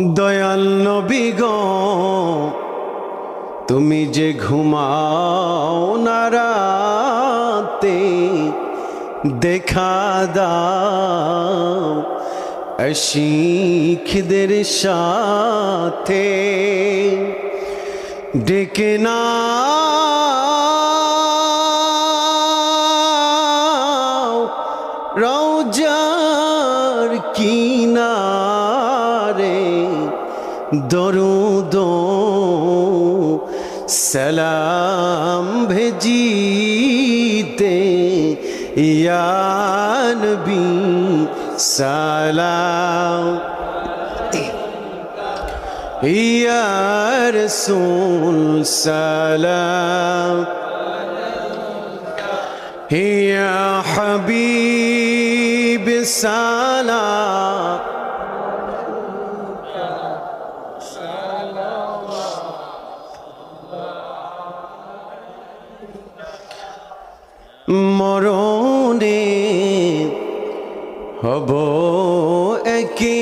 দয়াল নবী গো, তুমি যে ঘুমাও না রাতে, দেখা দাও শিখদের সাথে। ডেকে না রৌজার কিনারে দরুদ সালাম ভেজিতে ইয়ানবি সালাম। ইয়ার সুল সালাম। হিয়া হবিব সালাম। মরণে হব একই